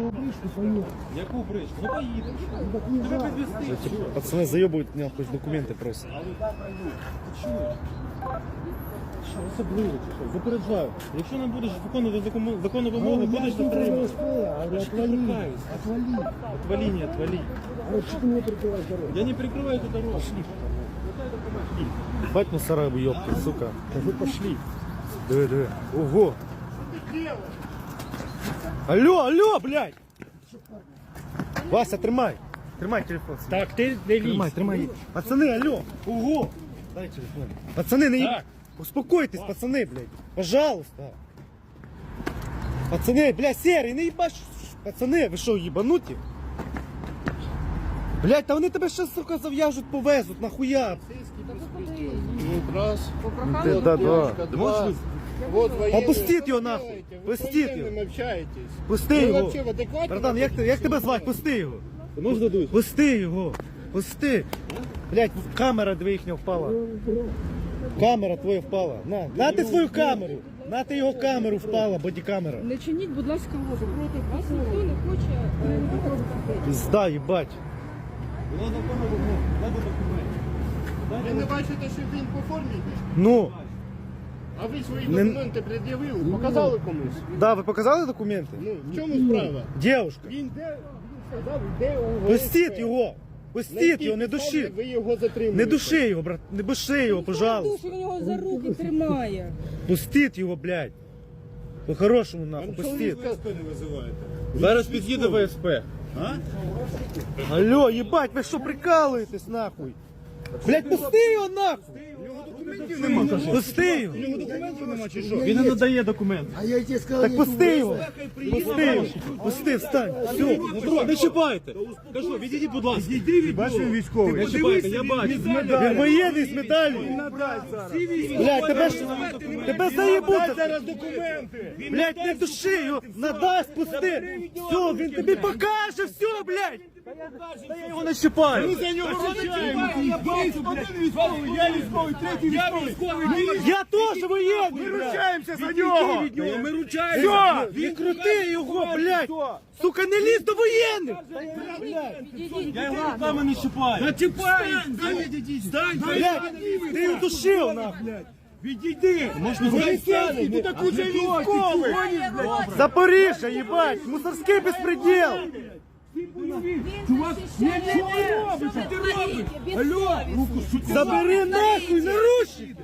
бричку поїхав. Яку бричку? Ну поїдемо. Так не Тебе знаю. підвезти. Пацаны заебывают меня, хоть документы просят. Чуєш? Що особливо? чи що? Запереджаю. Якщо не будеш виконувати законну, законну вимогу, Ну, будеш я тебе затриманий. ВСП, говорю, Я ж не отвали, прикаюсь. отвали. Отвали, не отвали. А вот что ты мне прикрываешь дорогу? Я не прикрываю эту дорогу. Бать мусора ёбки, сука. Да вы пошли. Диви, диви. Ого. Алло, алло, блядь. Вася, тримай. Тримай телефон. свій. Так, ти дивись. Тримай, тримай. Пацаны, алло. Ого. Дай телефон. Пацаны, не... Так. Успокойтесь, пацаны, блядь. Пожалуйста. Пацаны, блядь, серый, не їбаш. Пацаны, ви що, їбануті? Блядь, та вони тебе ще, сука, зав'яжуть, повезуть, нахуя? Раз. Да, да, да. Два. Вот военные. Опустіть його нахуй. Знаете, Вы Пустіть с военным його. общаетесь. Пусти Ви його. вообще в адекваті? Братан, як, ти- як тебе звати? Пусти його. Можна дуй? Пусти його. Пусти. Блять, камера дві їхня впала. Камера твоя впала. На, на ти свою камеру. На ти його камеру впала, бодікамера. Не чиніть, будь ласка, опір. Вас ніхто не хоче е, виконати. Пізда, їбать. Була законна вимога. Надо документи. Ви не бачите, що він по формі йде? Ну, а ви свої Не- документи пред'явили, показали комусь? да, ви показали документи? Ну, в чому справа? Дівушка, Він де, він сказав, йде у пустіть його. На Пустіть якій його, не підставі души. Ви його затримуєте. Не души його, брат. Не души його, пожалуйста. Душу, він його за руки тримає. Пустіть його, блядь. По-хорошому нахуй, пустіть. чоловіка Зараз під'їде ВСП. Алло, ебать, ви що прикалуєтесь нахуй? Блять, пусти його нахуй! Пусти його! Він не надає документи. А я тебе сказал, Так пусти його! Пусти його! Пусти, встань! Все! Не чіпайте. Кажу, відійдіть, будь ласка. Бачиш, він військовий. Не чіпайте, я бачу. Він воєнний з медаллю! Блять, тебе ж тебе заєбуться! Зараз документи! Блять, не души його! Надасть, пусти! Все, він тобі покаже, все, блять! Та я його не чіпаю! За нього ручаємо! Я військовий, третій військовий. Я теж воєнний! блядь. Ручаємося за нього! Ми ручаємося. Все, він крути його, блядь! Сука, не лізь до воєнних! Я його руками не чіпаю. Та чіпай! Стань! Блядь, ти його душив, нахуй! Відійди! Можна Поліцейський, тут куча військових! Запоріжжя, їбать! Мусорський безпреділ! Чувак, не робить, що Ти робиш? Алло, Забери нахуй, наручники!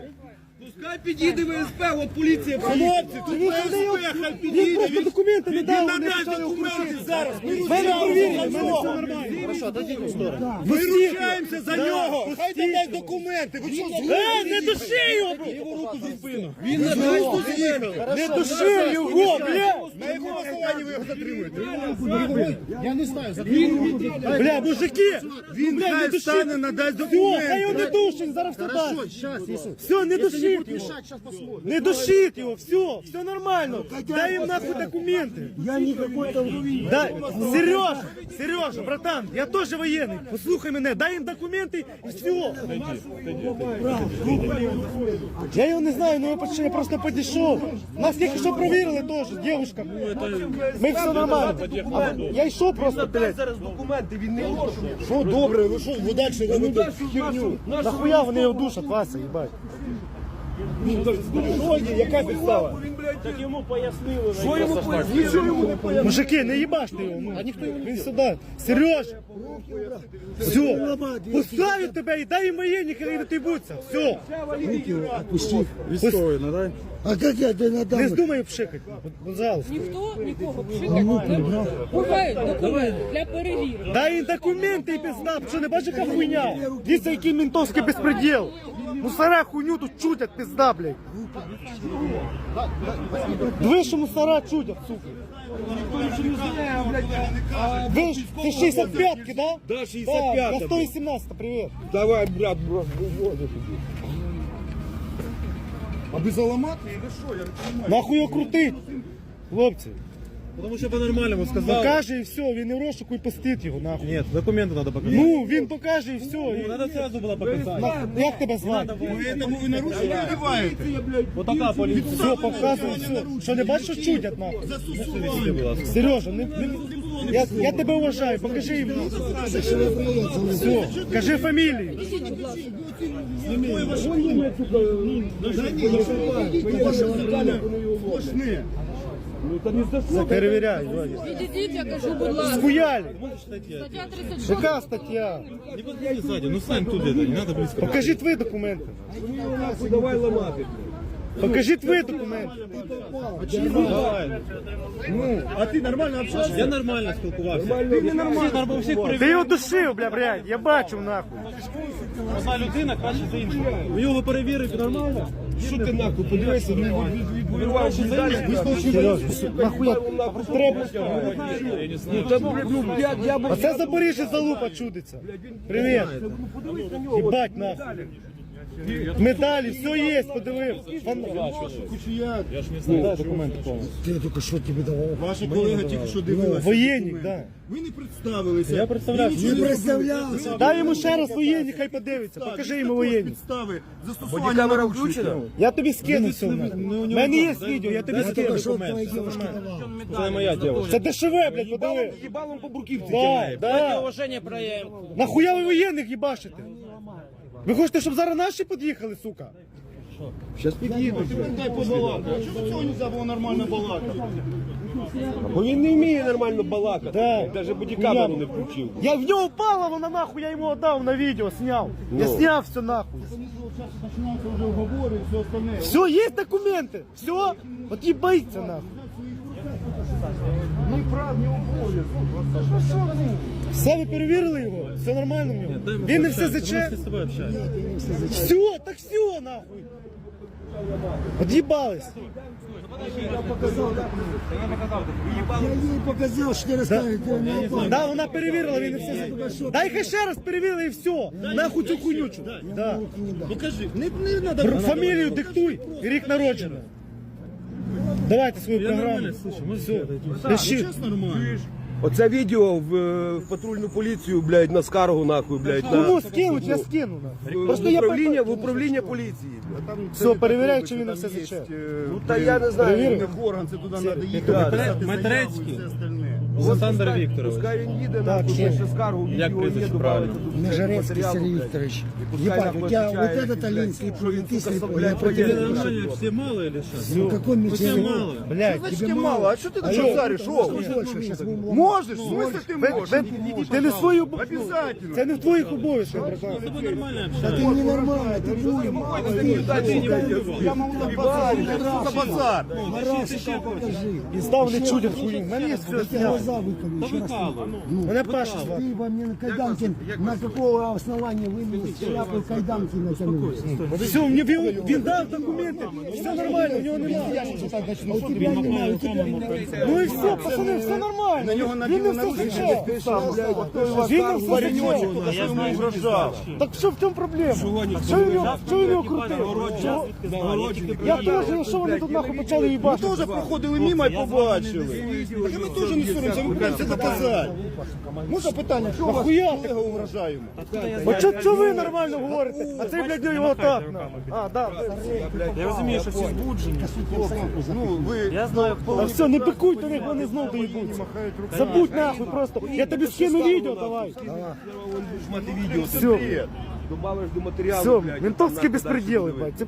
Пускай підійде ВСП, от поліція. Хлопці, тут Він просто- Він просто документи не дав, вони почали документи зараз. Мене провірили, мене все нормально. Хорошо, дадіть в сторону. Ми ручаємося за нього! Хай дасть документи! Ви що, Е, не души його! Його руку за спину. Він на дорогу з'їхав! Не души його, блядь! На якому основанні ви його затримуєте? Я Бля, мужики! Він, бля, не души! стане, надасть Все, хай його не душить, зараз все дасть. Все, не душить його. Не душить його, все, все нормально. Дай їм нахуй документи. Я никакой там... Дай, Сережа, Сережа, братан, я теж воєнний. Послухай мене, дай їм документи і все. Я його не знаю, ну я я просто підійшов. Нас тільки що провірили теж, дівчинка. Ми все нормально. Я йшов просто, блядь. Зараз документи, він не може. Що добре, ви що, ви далі робите херню? Нахуя вони його душать, Вася, їбать. Яка підстава? Так йому пояснили. Що йому пояснили? Що йому не пояснили? Мужики, не їбаште його. Ну. Він сюди. Сереж! Все, поставить тебе і дай їм воєнні, коли ти будься. Все, Отпусти. військовий, надай. А как я тебе Не надам? здумай пшикати, пожалуйста. ніхто нікого пшикати не буде. Бувають документи для перевірки. Дай їм документи і пизда, що не бачиш, яка хуйня? Дивіться, який ментовський безпреділ. Мусора хуйню тут чутять, пизда, блядь. Диви, що мусора чутять, сука. Ви ты це 65-ки, да? Да, Да, 65-ка. я 118, привет. Давай, брат, брат, А без розумію. Нахуй його крутить, хлопці. Тому що по-нормальному сказав. Покаже і все, він і в розшуку і пустить його, нахуй. Нет, документы надо показать. Ну, він покаже і все. І... Надо сразу было показать. На- Як тебе звати? Ви тому ви нарушення вдіваєте? Вот такая полиция. Все, показуй, все. Що не бачиш, що чудять, нахуй? Засусували. Сережа, не, не, Я, я тебе уважаю, покажи їм. Все, кажи фамілію. Перевіряй, Владі. Відійдіть, я кажу, будь ласка. Схуяли. Стаття 36. Яка стаття? Не подходи сзади, ну сам туди, не надо близько. Покажи твої документи. Покажи твої документи. Давай. А ти нормально общаешься? Я нормально спілкувався. Ти не нормально. Всі, всіх Ти його душив, бля, блядь, я бачив нахуй. Одна людина краще за іншу. Ви його перевірите нормально? Що ти нахуй, подивися, не Серйозно, нахуя треба. Оце Запоріжжя залупа чудиться. Привіт. Їбать нахуй. Медалі, все є, подивився. Фан- Дай документи повністю. Я только что тебе давал. Ваша колега тільки що дивилася. Воєнник, да. Ви не представилися. Я представлявся. Не представлялся. Дай йому ще раз воєнник, хай подивиться. Покажи йому воєнник. Підстави застосування наручників. Я тобі скину все. У мене є відео, я тобі Я скину. Це моя дівчина. Це дешеве, блядь, подиви. Їбалом по бруківці. Да, да. Нахуя ви воєнних їбашите? Ви хочете, щоб зараз наші під'їхали, сука? Дай побалакати. А чому цього не можна було нормально балакати? Бо він не вміє нормально балакати. Да. Навіть бодікамеру не включив. Я в нього впала, вона нахуй, я йому отдав на відео, сняв. Я сняв все нахуй. Починаються вже уговори і все остальне. Все, є документи. Все, от їбається нахуй. Ні прав, ні обов'язків. Все, ви перевірили його? Все нормально в нього? Він не все заче? З тобою общаюся. Все, так все нахуй. Отъебались. Я ей показал, что ты расставить. Да, вона перевірила, він не все заче. Дай хай ще раз перевірили і все. Нахуй цю хуйнючу. Да. Покажи. Не, не надо. Пр- Фамілію диктуй і рік народження. Давайте свою Я програму. нормально слышу. Оце відео в, е, в патрульну поліцію, блядь, на скаргу нахуй, блядь. На, скинуть, я скину. нахуй. в, Просто я управління, в управління поліції. блядь. Все, перевіряй, чи він все заче. Ну та я не знаю. Перевірив? він- Орган, це туди треба їхати, Да, писати заяву і Матерецький. все остальне. Олександр Пускай- Вікторович. Пускай він їде, нахуй, що? пише скаргу, Як відео прізвище є, правильно? добавити тут Межерецкий матеріалу, Сергей блядь. Викторович. пускай Ебать, нам у тебя вот отвечает, этот блядь, Алинский, что він, ты сука, слепой, блядь, я про Тебе тебя нормально, все мало или что? Ну какой мне Все мало. Блядь, Значить, мало, а що ти до чого цариш? Що? больше, сейчас будем ломать. Можеш, в смысле ти ви- можеш? ви- ти не свою бу- Обязательно. Це не в твоїх обов'язках, братан. С тобой нормально Ты общаюсь. ненормально, ты будем. Я можу так базарити, що за базар? Марасика покажи. І став не чудять хуйню. В мене є все Я зняв. глаза выколи, еще раз. Мене Паша звати. Ты во мне кайданки, на какого основания вы мне шляпу кайданки натянули? Все, мені він, він дав документи. Все нормально, у нього немає. А у тебя немає, у тебя немає. Ну і все, пацани, все нормально. На нього Він не наділи все наручники, заче. писав, блядь, той вас Він там не все пареньочок, заче. то що йому угрожав. Так що в чому проблема? Що він його, що він його крутив? Чого? Я теж, що вони тут нахуй почали Ми їбати? теж проходили мимо і побачили. Так і ми теж не соромся, ми будемо це доказати. Можна питання, що у вас Нахуя ти? колега угрожає йому? А чо, чо ви нормально говорите? А цей, блядь, його так. нахуй. А, да. Я розумію, що всі збуджені. Ну, ви Я знаю, хто. А все, не пикуй, то них вони знов доїбуться. Забудь нахуй просто. Я тобі скину відео, давай. мати відео, це Все. бред. Добавиш до матеріалу, Все, блядь, ментовські там, безпреділи, нахуй, блядь. Це